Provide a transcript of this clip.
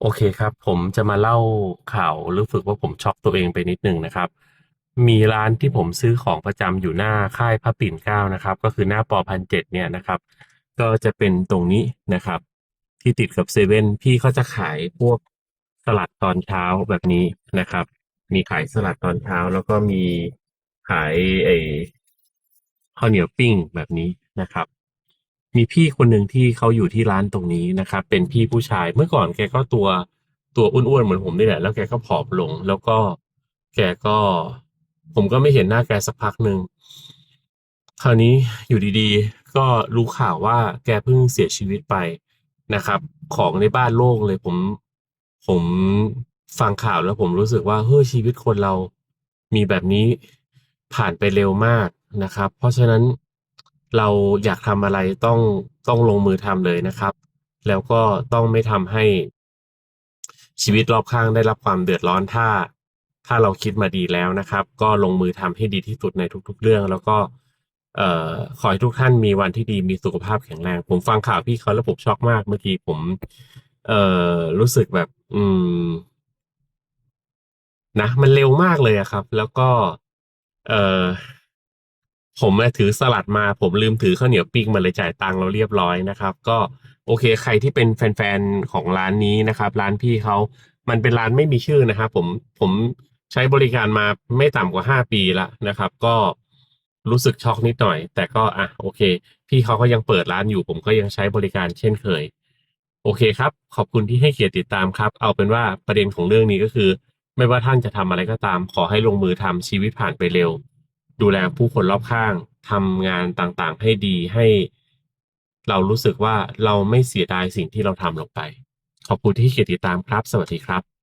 โอเคครับ ผมจะมาเล่าข่าวหรู้สึกว่าผมช็อกตัวเองไปนิดหนึ่งนะครับ มีร้านที่ผมซื้อของประจำอยู่หน้าค่ายพระปิ่นเกล้านะครับ ก็คือหน้าปอพันเจ็ดเนี่ยนะครับ ก็จะเป็นตรงนี้นะครับ ที่ติดกับเซเว่นพี่เขาจะขายพวกสลัดตอนเช้าแบบนี้นะครับ มีขายสลัดตอนเช้า แล้วก็มีขายไอ้ข้าวเหนียวปิ้งแบบนี้นะครับ มีพี่คนหนึ่งที่เขาอยู่ที่ร้านตรงนี้นะครับ เป็นพี่ผู้ชายเมื่อก่อนแกก็ตัวตัวอ้วนๆเหมือนผมนี่แหละ แล้วแกก็ผอมลง แล้วก็แกก็ ผมก็ไม่เห็นหน้าแกสักพักหนึ่งคราวนี้อยู่ดีๆ ก็รู้ข่าวว่าแกเพิ่งเสียชีวิตไปนะครับ ของในบ้านโล่งเลยผมผมฟังข่าวแล้วผมรู้สึกว่าเฮ้ยชีวิตคนเรามีแบบนี้ผ่านไปเร็วมากนะครับ เพราะฉะนั้น เราอยากทำอะไรต้องต้องลงมือทำเลยนะครับ แล้วก็ต้องไม่ทำให้ ชีวิตรอบข้างได้รับความเดือดร้อนถ้า ถ้าเราคิดมาดีแล้วนะครับ ก็ลงมือทำให้ดีที่สุดในทุก ๆ เรื่อง แล้วก็เอ่อขอให้ทุกท่านมีวันที่ดีมีสุขภาพแข็งแรง ผมฟังข่าวพี่เขาแล้วผมช็อกมากเมื่อกี้ผม เอ่อรู้สึกแบบ อืม นะ มันเร็วมากเลยอะครับ แล้วก็ เอ่อ ผมถือสลัดมา ผมลืมถือข้าวเหนียวปิ้งมาเลยจ่ายตังค์แล้วเรียบร้อยนะครับ ก็โอเค ใครที่เป็นแฟนๆของร้านนี้นะครับ ร้านพี่เขามันเป็นร้านไม่มีชื่อนะครับผมผมใช้บริการมาไม่ต่ำกว่าห้าปีแล้วนะครับ ก็รู้สึกช็อกนิดหน่อย แต่ก็อะโอเค พี่เขาก็ยังเปิดร้านอยู่ ผมก็ยังใช้บริการเช่นเคย โอเคครับ ขอบคุณที่ให้เกียรติติดตามครับ เอาเป็นว่าประเด็นของเรื่องนี้ก็คือ ไม่ว่าท่านจะทำอะไรก็ตาม ขอให้ลงมือทำชีวิตผ่านไปเร็ว ดูแลผู้คนรอบข้างทำงานต่างๆ ให้ดีให้เรารู้สึกว่าเราไม่เสียดายสิ่งที่เราทำลงไป ขอบคุณที่เขียนติดตามครับ สวัสดีครับ